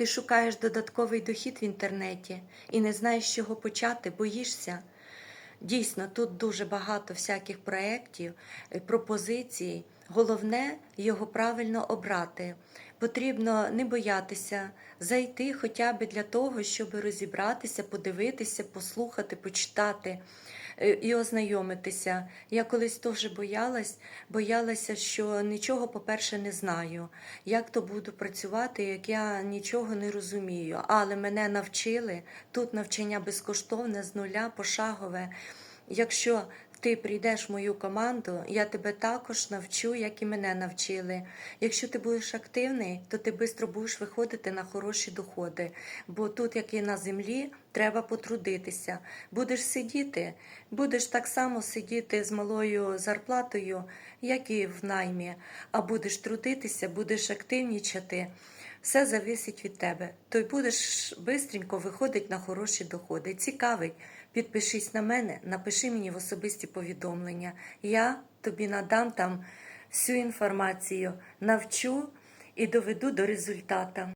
Ти шукаєш додатковий дохід в інтернеті і не знаєш, з чого почати, боїшся. Дійсно, тут дуже багато всяких проєктів, е, пропозицій. Головне його правильно обрати. Потрібно не боятися зайти хоча б для того, щоб розібратися, подивитися, послухати, почитати е, і ознайомитися. Я колись теж боялась, боялася, що нічого, по-перше, не знаю. Як то буду працювати, як я нічого не розумію. Але мене навчили тут навчання безкоштовне з нуля, пошагове. Якщо ти прийдеш в мою команду, я тебе також навчу, як і мене навчили. Якщо ти будеш активний, то ти швидко будеш виходити на хороші доходи. Бо тут, як і на землі, треба потрудитися. Будеш сидіти, будеш так само сидіти з малою зарплатою, як і в наймі, а будеш трудитися, будеш активнічати. Все зависить від тебе. То й будеш швидко виходити на хороші доходи. Цікавий. Підпишись на мене, напиши мені в особисті повідомлення. Я тобі надам там всю інформацію, навчу і доведу до результата.